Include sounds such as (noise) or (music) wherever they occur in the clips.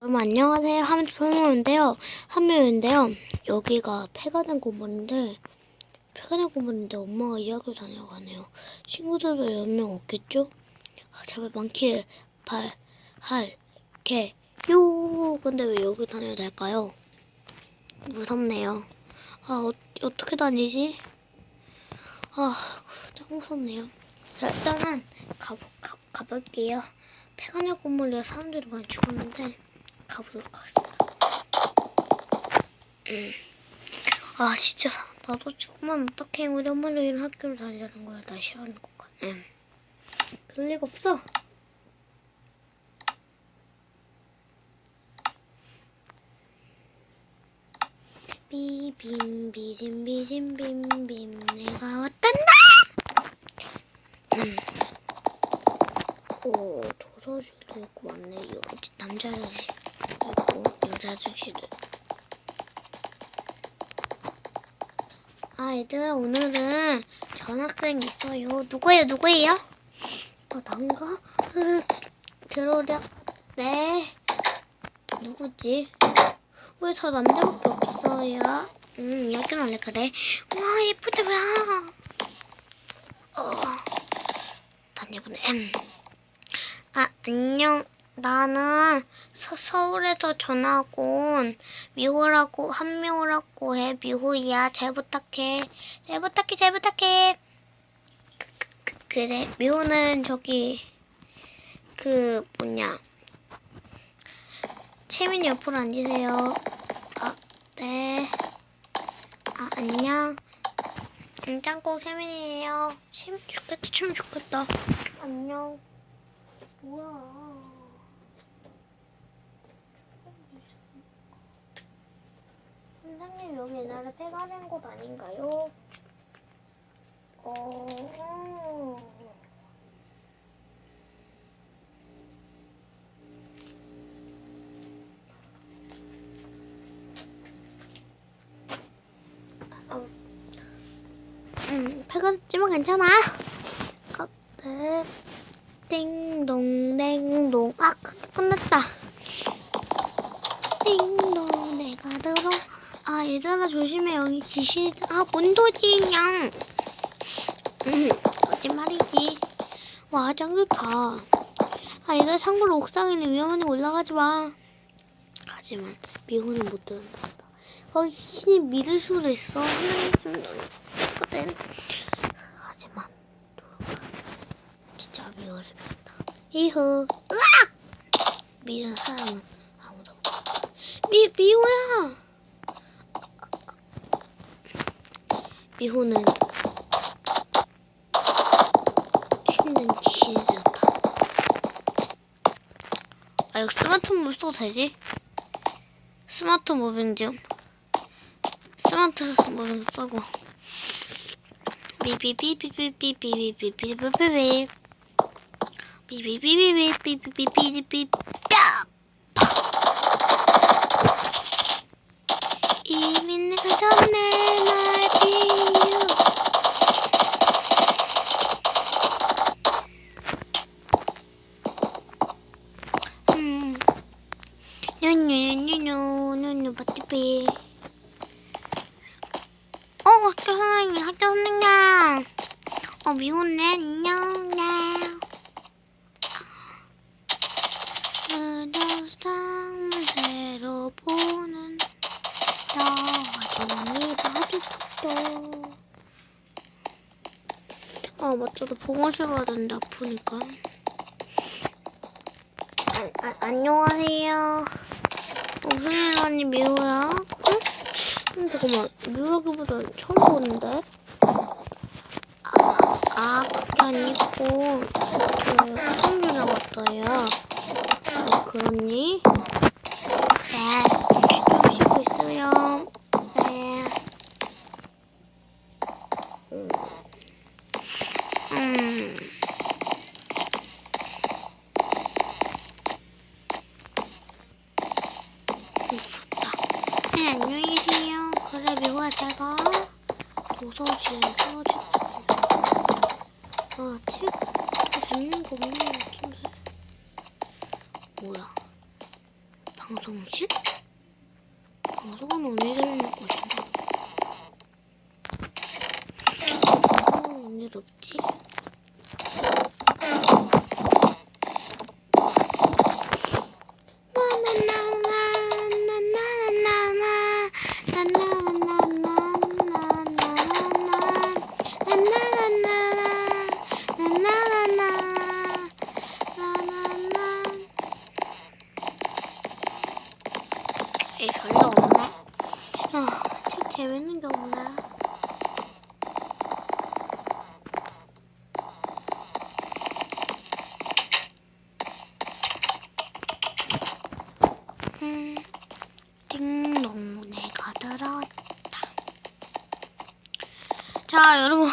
여러분 안녕하세요. 함소모인데요. 한묘인데요. 여기가 폐가 된 건물인데 폐가 된 건물인데 엄마가 이학교 다녀가네요. 친구들도 몇 명 없겠죠? 아, 제발 많기를 발할게요. 근데 왜 여기 다녀야 될까요? 무섭네요. 아 어, 어떻게 다니지? 아짱 무섭네요. 자 일단은 가보, 가, 가볼게요. 폐가내 건물에 사람들이 많이 죽었는데 가보도록 하겠습니다. 음. 아 진짜 나도 죽으면 어떡해 우리 엄마는 이런 학교를 다니라는 거야 나 싫어하는 거야 음. 그럴 리가 없어 비빔 비빔 비빔 빔빔 내가 왔단다 음. 오 도서실도 있고 많네 여기 남자들 있고 여자들실도 아 얘들아 오늘은 전학생 있어요 누구예요 누구예요? 아 난가? (laughs) 음, 들어오려 네 누구지? 왜 저 남자밖에 없어요? 음 이야기 할래 그래 와 예쁘다 뭐야 어 다녀보네 음. 아, 안녕. 나는 서, 서울에서 전학 온 미호라고 한미호라고 해. 미호야. 잘 부탁해. 잘 부탁해. 잘 부탁해. 그, 그, 그, 그래. 미호는 저기 그 뭐냐. 채민이 옆으로 앉으세요. 아, 네. 아, 안녕. 음, 짱구 세민이에요. 참 좋겠다. 참 좋겠다. 안녕. 뭐야? 선생님 여기 옛날에 폐가 된 곳 아닌가요? 어. 어. 음, 폐가 됐지만 괜찮아. 어, 네. 띵동 댕동 아 끝- 끝났다 띵동 들어 아 얘들아 조심해 여기 귀신이 아 뭔소리냐 음 (laughs) 거짓말이지 와 짱 좋다 아 얘들아 참고로 옥상에 는 위험하니 올라가지 마 하지만 미호는 못 들은다 거기 귀신이 믿을 수도 있어 있거든 하지만 진짜 미워를 배웠다. 이후, 으악! 미는 사람은 아무도 없다. 미, 미호야! 미호는 힘든 귀신이 되었다. 아, 이거 스마트 무빙 써도 되지? 스마트 무빙 좀. 스마트 무빙 쓰고. 삐삐삐삐삐삐삐삐삐삐삐삐삐 삐삐삐삐삐삐삐삐삐삐 이미 뉴뉴뉴뉴뉴뉴 바티비 어 학교 선생님 학교 선생님 어 미혼네 안녕 네 그려상을 새로 보는 나와도 봐주겠다 아 맞다 나 보건실 가야 되는데 아프니까 아, 아, 안녕하세요 어, 무슨 일 하니 미호야? 응? 음, 잠깐만 미호라기보다 처음 보는데 아, 아 그게 아니고 저 학원비나 왔어요 어, 그렇니? 네. 좀 쉬고 있어요. 네. 음. 음. 무섭다. 네, 안녕히 계세요. 그래, 미호야, 잘 가. 도서실에서 책. 아, 책. 또 재밌는 거 없는 것 같은데. 뭐야? 방송실? 방송은 언제 들리는 곳인가? 어, 언제 없지? 에이 별로 없네. 아, 책 재밌는 게 없네. 음, 띵동 내가 들었다. 자 여러분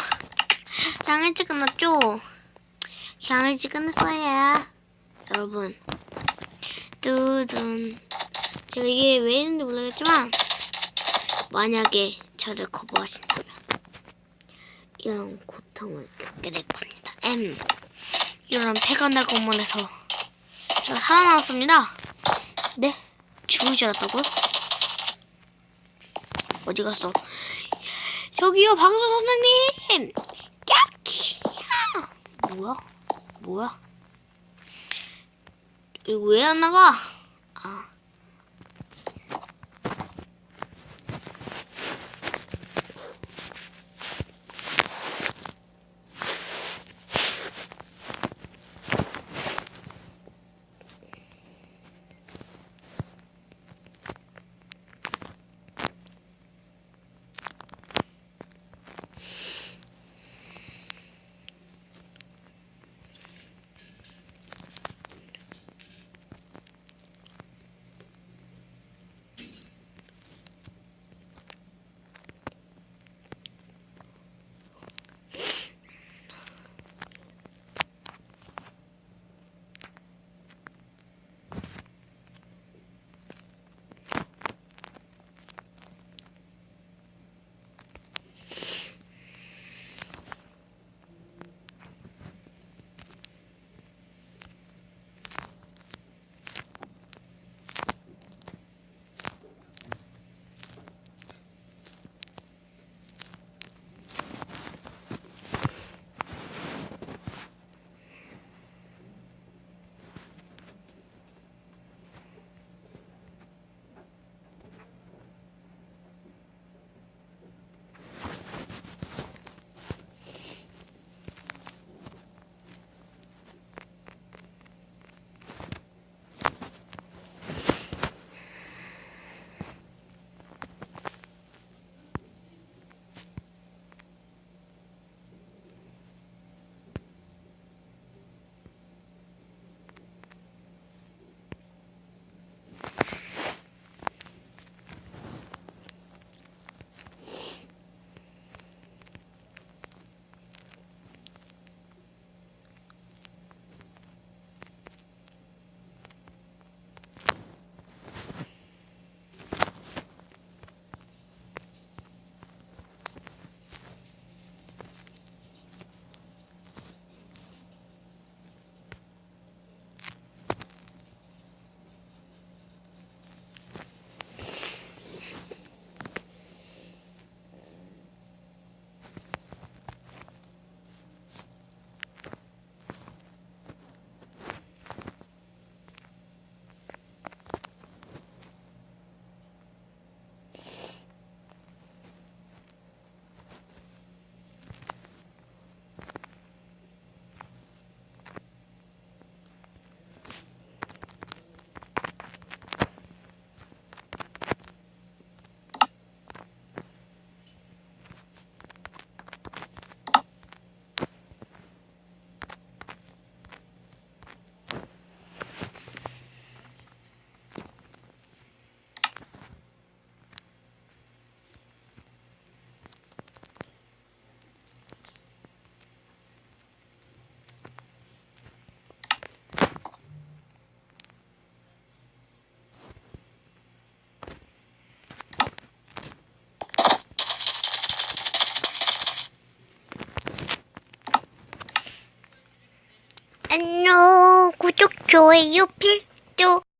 장일치 끝났죠? 장일치 끝났어요. 여러분 뚜둔 제가 이게 왜 있는지 모르겠지만 만약에 저를 거부하신다면 이런 고통을 겪게 될 겁니다. M 이런 폐간날 공문에서 제가 살아남았습니다. 네? 죽을 줄 알았다고요? 어디 갔어? 저기요 방송 선생님! 야키야! 뭐야? 뭐야? 이거 왜 안 나가? 아. 좋아요 필